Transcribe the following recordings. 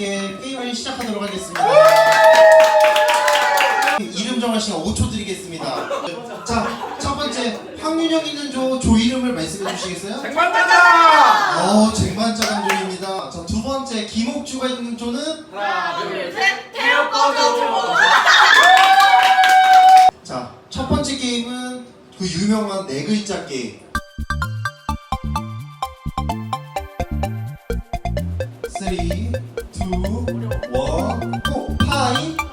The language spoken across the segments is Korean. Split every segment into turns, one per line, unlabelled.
함께
게임을
시작하도록 하겠습니다. 이름 정하시면
5초
드리겠습니다.
자, 첫 번째 황윤영 있는 조, 조 이름을
말씀해 주시겠어요?
쟁반자다! 어, 쟁반자
감독입니다. 자,
두 번째 김옥주가
있는
조는
하나,
둘, 셋, 태엽
꺼줘! 자, 첫
번째 게임은
그 유명한 네
글자
게임.
City 리,
투, 원, 고!
파이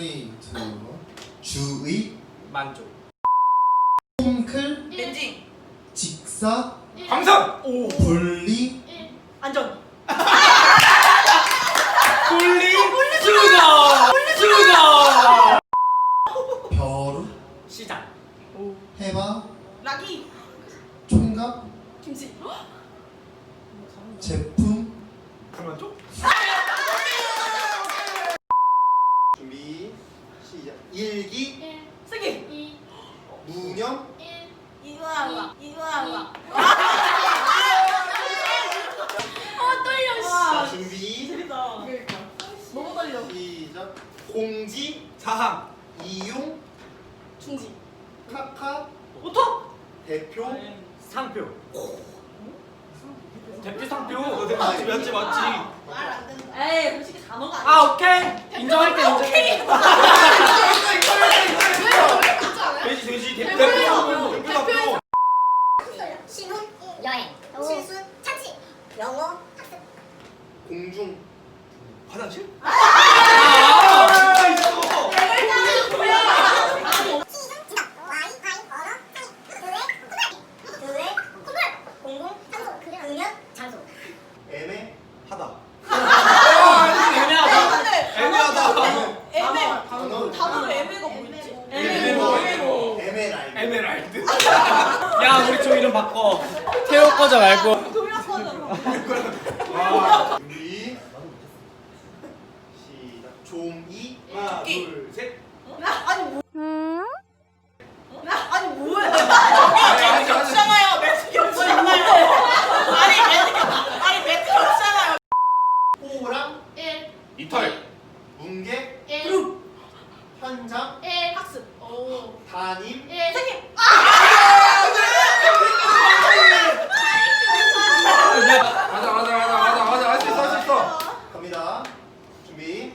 3, 2, 1 주의
만족.
홈클
일. 벤징
직사
광선.
분리
안전.
일기,
쓰기.
무념,
이거야. 이거야. 아 떨려.
자,
씨.
준비,
재밌다. 너무 떨려.
시작. 공지,
사항.
이용,
중지.
카카,
오토.
대표,
상표 대표 상표
너 맞지 맞지 맞지.
말안 된다. 에이 솔직히 단어가 아니야.
아 오케이 인정할게 인정할게
돼지 돼지 대표
대표
대표. 대표.
신혼, 여행, 칠순, 참치, 영어, 학습.
공중,
화장실?
아,
아 있어.
시선, 지각, 와이, 와이, 언어, 상해, 교회, 교회, 콧물, 공공, 장소, 공연, 장소.
애매,
하다.
애매하다
근데
애매하다.
애매.
단어,
단어로 애매가 뭐 있지?
애매모.
에메랄드.
에메랄드.
야 우리 좀 이름 바꿔 태호 꺼져 말고
돌려서잖아.
와.
준비, 시작. 종이,
하나
토끼.
둘 셋.
아니 뭐? 아니 뭐야?
아니,
매트 없잖아요. 매트 없잖아요. 아니 매트 아니 매트 없잖아요.
호랑,
이털.
뭉개,
그룹
현장,
학습. 오.
담임,
선생님.
맞아 맞아 맞아 맞아 맞아 할 수 있어 할 수 있어.
갑니다. 준비,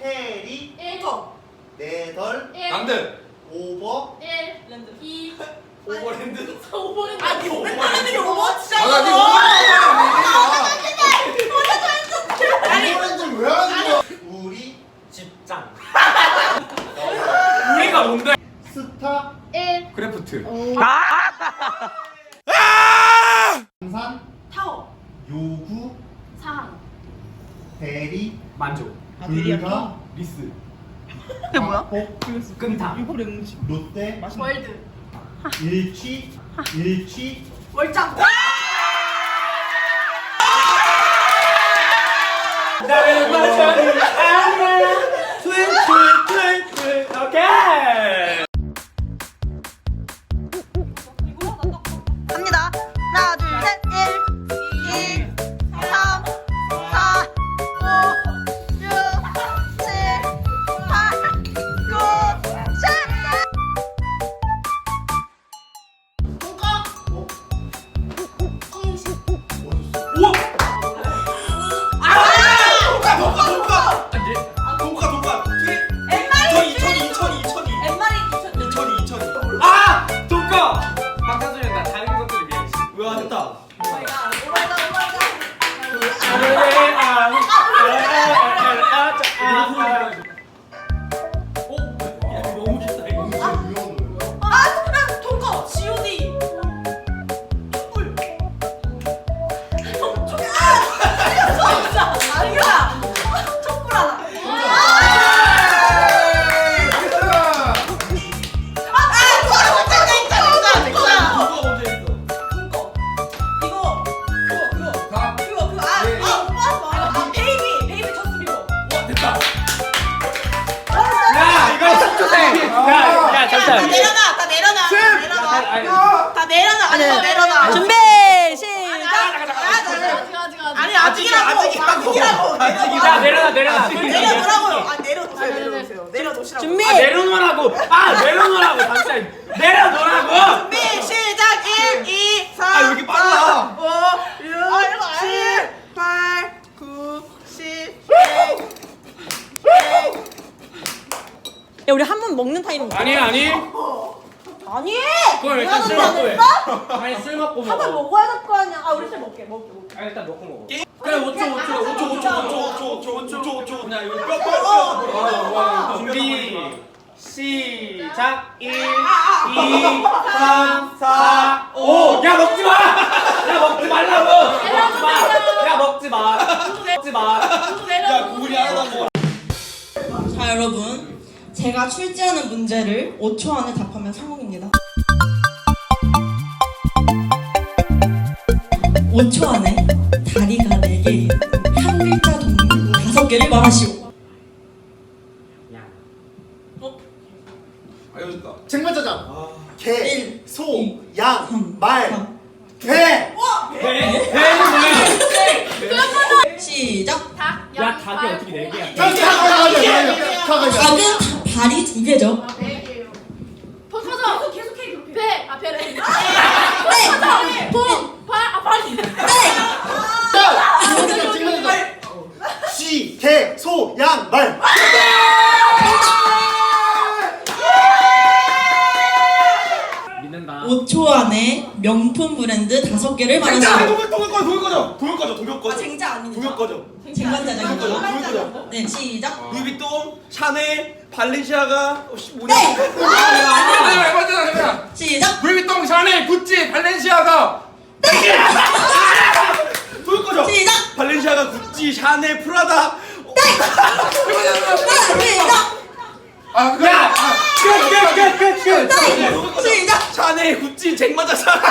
해리,
오토.
네덜,
남들.
오버,
랜드. 이.
오버랜드.
오버랜드. 아 니 오버랜드 게 오버치잖아.
맞아 네 오버랜드.
오버랜드 왜 하는 거야? 우리,
집장 우리가 뭔데
스타,
크래프트.
강산,
타워.
요구,
사항.
대리,
만족
불가,
리스.
그게 뭐야?
끔탕.
롯데,
월드.
일취, 일취,
월장.
나를 맞춰
1 2 3
아,
왜 이렇게 빨라?
5 6 7 8 9 10 11
야 우리 한 번 먹는 타임
아니 아니.
아니!
그걸 일단 술 먹고 해? 아니 술 먹고
한번
먹어.
먹어야 될 거 아니야? 아 우리 술 먹게 먹게 먹게.
아 일단 먹고 먹어.
그래 5초 5초 5초 5초 5초 5초 5초 5초 그냥 이거 뼈뼈뼈.
준비 시작. 1 2 3 4 5 야 먹지 마 야 먹지 말라고! 먹지 마 야 먹지 마! 먹지 마!
야 하나도 안 먹어.
자 여러분. 제가 출제하는 문제를 5초 안에 답하면 성공입니다. 5초 안에 다리가 4개인 한 글자 동물 5개를 말하시오 발이 두 개죠?
계속 계속해 그렇게. 배 앞에를
네.
봄발아 발이.
쟁반짜장, 쟁반짜장. 쥐, 개, 소, 양, 말.
믿는다.
5초 안에 명품 브랜드 5개를
자,
말하시오
동물 동물 꺼 동물 꺼져. 동물 꺼져 동물 꺼져.
쟁자 아닙니다
동물 꺼져.
쟁반짜장입니다
동물 꺼져.
네 시작
루이비통, 샤넬, 발렌시아가 어, 씨, 뭐냐?
네.
해봐, 해봐, 해봐.
시작
루이비통, 샤넬, 구찌, 발렌시아가. 동물 꺼져.
시작
발렌시아가, 구찌, 샤넬, 프라다.
하나 시작
아, 그래.
끝끝 끝 끝끝
네 시작
샤넬, 구찌, 쟁마자사.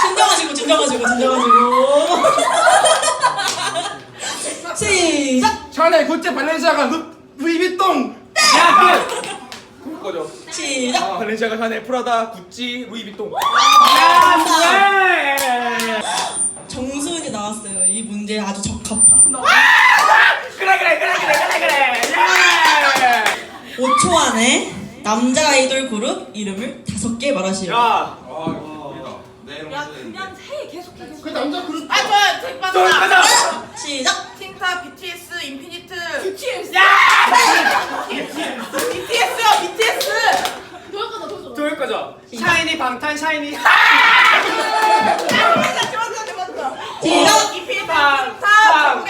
진정하시고 진정하시고 진정하시고 시작
샤넬, 구찌, 발렌시아가 루, 루이비통. 동물 꺼져.
시작.
아, 발렌시아가, 샤넬, 프라다, 구찌, 루이비통.
야
정수은이 나왔어요. 이 문제에 아주 적합한
그래 그래 그래 그래 그래 그래.
5초 안에 남자 아이돌 그룹 이름을 5개 말하시오.
야!
아, 네, 야거 쓰는데.
그냥 해 계속해 계속
그 남자 그룹.
아또 가자
시작
BTS. 야! BTS요, BTS.
돌거자,
돌거자. 돌 거죠. 샤이니 방탄 샤이니. 맞다,
맞다, 맞다.
이거
방탄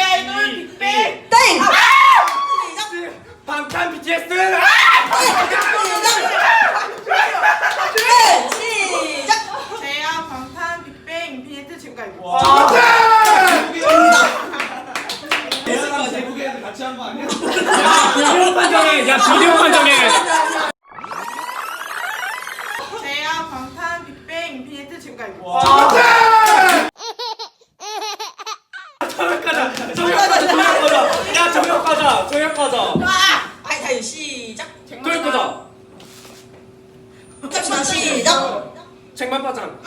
잠시만 시작
쟁반파장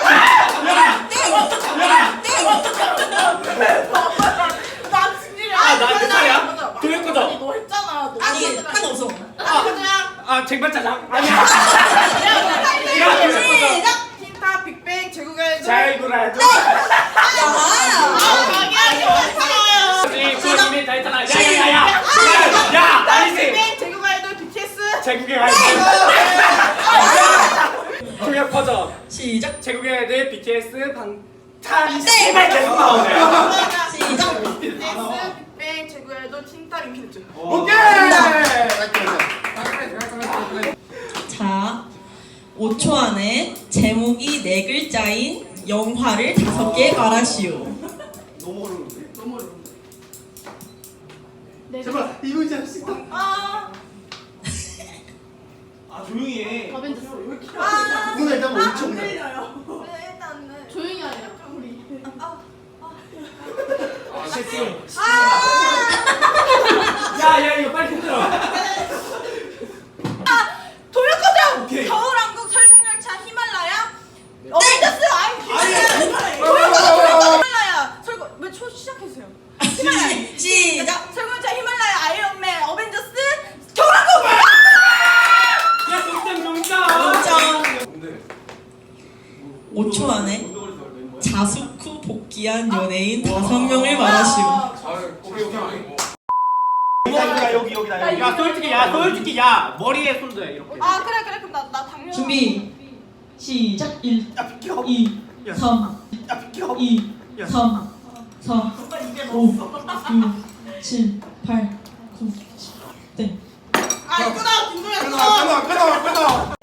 나 진짜
아나몇 살이야? 저녁 가자
너 했잖아. 너
아니 상관없어.
아 그냥.
아 쟁반짜장 아니야. 야 저녁 가자
시작.
틴타 빅뱅 제국의 아이돌
잘 놀아야죠.
야
방해하지 마세요
그거 이미 다 했잖아 야야야야. 야 아니지
빅뱅 제국의 아이돌 BTS.
제국에 가야지 저녁 가자
시작.
제국의 애들 BTS 방탄 씨발 계속 나오네.
시작.
빅뱅 제국에도 틴타임 퀴즈.
오케이.
자, 5초 안에 제목이 네 글자인 영화를 다섯 개 말하시오.
너무 어려운데.
너무 어려운데.
제발 이거 이제 할수 있다.
아.
아 조용히 해.
어벤져스.
아.
오늘 일단
뭐안
5초 그냥.
들려요. 네, 일단 네.
조용히 하래요.
우리.
아, 실수.
아.
야, 야, 이거 빨리 흔들어.
도약하자.
오케이.
겨울왕국 설국열차 히말라야. 어벤져스 아이
아니.
히말라야. 설국 왜초 시작했어요?
시, 시작.
설국열차 히말라야 아이언맨 어벤져스 겨울왕국.
야, 동점, 동점.
동점.
근데
5초 안에
운동을 더 낸 거야?
자숙 후 복귀한 연예인 다섯 명을 말하시오.
아, 오케이 오케이.
야, 여기, 여기, 나 여기. 야, 솔직히, 야, 솔직히, 야, 머리에 손대, 이렇게.
아 그래 그래 그럼 나나 당뇨.
준비. 시작. 1,
야, 비켜.
2, 3,
야, 비켜.
2, 3, 4, 5, 6, 7, 8, 9, 10. 네.
아 끊어 김도야
끊어
끊어.
끊어 끊어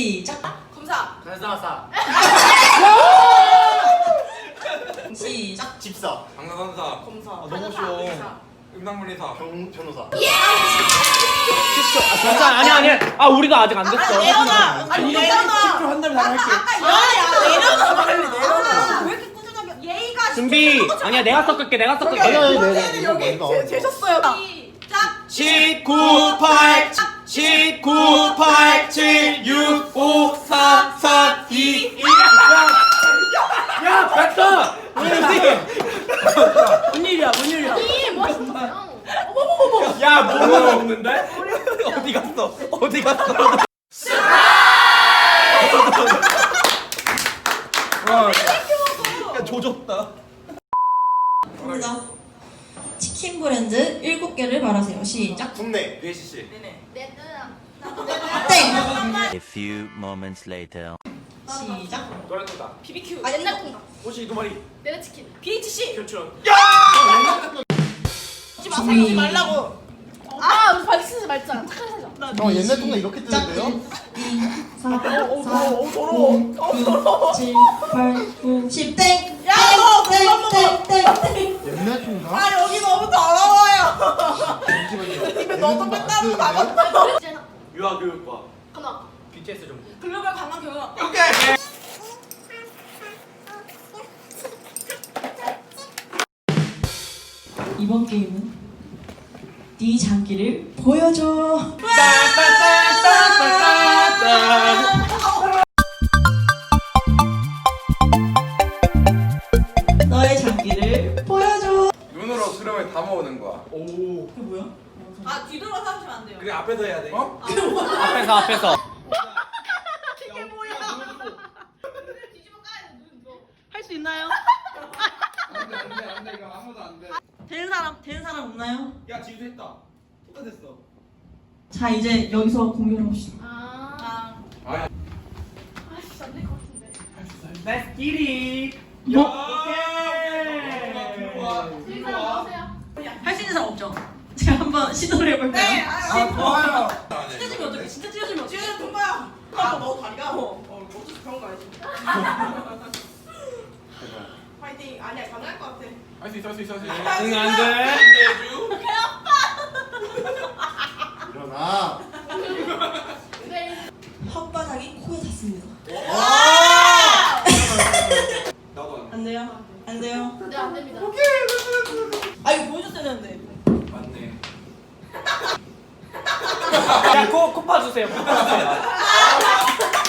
시작.
검사.
잘 싸웠어.
시작.
집사,
방사선사.
검사.
너무 쉬워. 음낭물리사.
병, 변호사.
진짜 아니 아니. 아 우리도 아직 안 됐어.
내려놔. 아니 내려놔.
한 달에 다 할게.
아까 내려놔 빨리 내려놔. 왜 이렇게 꾸준하게 예의가
준비. 아니야 내가 섞을게 내가 섞을게.
아니, 아니,
여기
이거
여기
뭔가.
되셨어요. 시작.
10, 9, 8, 10, 9, 8, 7, 6, 5, 4, 3, 2, 1. 야, 야, 됐어. 뭔 일이야? 뭔 일이야?
이 멋있어요.
야, 뭐는 없는데? 어디 갔어? 어디 갔어? 야, 조졌다.
갑니다. 치킨 브랜드 일곱 개를 말하세요.
국내,
USC.
내 뜨나.
땡.
A few moments later.
시작.
노래한다.
BBQ.
아 옛날 통닭.
혹시 두 마리
내내 치킨.
BHC.
교촌.
하지 마. 하지 말라고.
아 무슨 발치지 말자. 착한 사자.
형 옛날 동네 이렇게
짝
뜨는데요?
1, 2, 3, 4,
어, 더러워.
5, 6, 7, 8, 9, 10. 땡.
야, 너 그만
땡.
옛날 동가?
아 여기 너무 더러워요.
잠시만요.
입에 뺐다고
동네
나가.
뜨는데요?
이제 나.
유아교육과
가만.
BTS 좀.
글로벌 관광 경영.
오케이.
이번 게임은 네 장기를 보여줘. 너의
앞에서
앞에서.
이게 뭐야?
할수 있나요?
안돼 안돼 안돼 이거 아무도 안 돼.
되는 사람 되는 사람 없나요?
야 지금 했다. 똑같았어.
자 이제 여기서 공개해 봅시다.
아.
아.
아씨 안될 것 같은데.
Let's get it.
뭐?
오케이.
들어와.
지금 사람 나오세요.
할 수 있는 사람 없죠? 제가 한번 시도를 해볼까요?
네.
아 좋아요.
찢어지면 어떡해? 진짜 찢어지면 어떡해?
지금 동거야. 아, 너 다리가? 어, 어, 어쩔 수 병원 가야지. 파이팅. 아니야, 가능할 것 같아.
할수 있어 할 수 있어 할 수 있어.
응, 안 돼.
안돼주.
일어나.
네.
혓바닥이 코에 닿습니다.
나도 안 돼.
안 돼요? 안 돼요?
네, 안 됩니다.
아, 이거 보여줬어야 되는데.
맞네.
야, 코, 코 파주세요. 코 파주세요.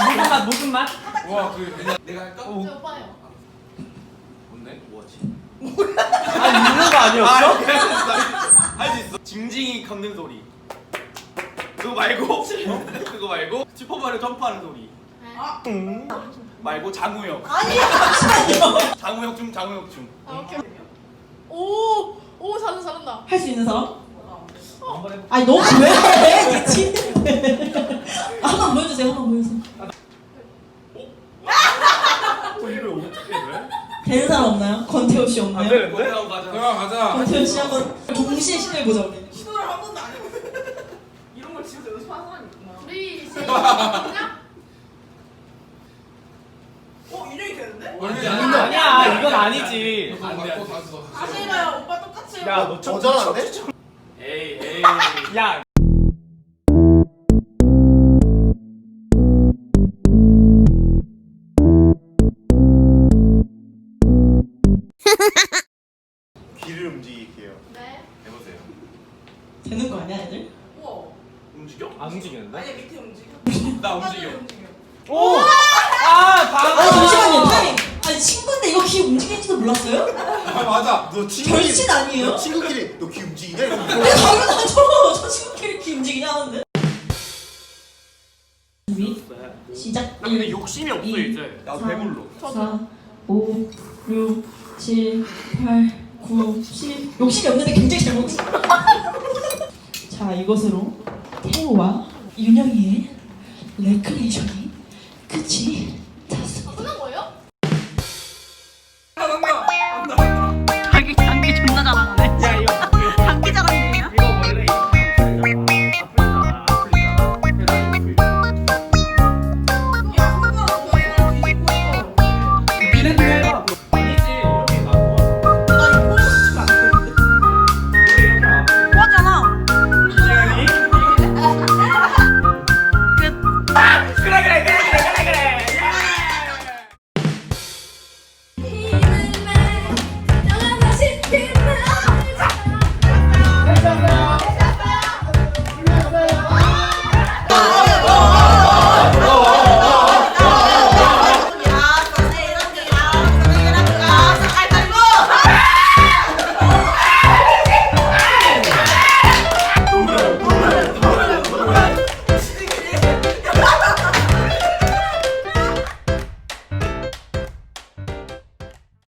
무슨 맛, 무슨 맛?
우와 그 그냥 내가 할까?
저 오빠요.
뭔데? 뭐지?
아, 있는 거 아니었어?
할수 있어.
징징이 걷는 소리. 그거 말고 어? 그거 말고 슈퍼마리오 점프하는 소리
아.
말고 장우혁
아니 잠시만요.
장우혁 춤 장우혁 춤
아, 오케이. 오, 오, 잘한다, 잘한다.
할 수 있는 사람?
한번 해볼게
아니 너무 왜 미치는데 한번 보여주세요 한번 보여주세요
어떻게 해?
되는 사람 없나요? 권태호 씨 없나요?
되는데? 가자
가자.
권태호 씨 한번 동시에 시도해 보자 우리
시도를 한 번도 안 해봤어. 이런 걸 집에서 연습하는 사람이 있구나.
우리 시작.
어 인형이 되는데?
원래
아니야 이건 아니지
다시 해봐요. 오빠 똑같이 해봐.
야너
더 잘하는데?
에이 에이 야
귀를 움직일게요.
네.
해보세요
되는 거 아니야 애들?
우와.
움직여? 안 움직이는데?
아니 밑에 움직여.
나
움직여.
오! 아 방!
아니 잠시만요 타임 아니 친구인데 이거 귀 움직이는지도 몰랐어요?
아 맞아. 너 친구끼리
절친 아니에요?
너 친구끼리 너 귀 움직이냐? 이러고
네 당연하죠 저 친구끼리 귀 움직이냐 하는데 준비 시작
나 근데 욕심이 없어
이,
이제 나
삼,
배불러
4 5 6 7 8 9 10 욕심이 없는데 굉장히 잘 먹었어. 자 이것으로 태호와 윤영이의 레크레이션이 끝이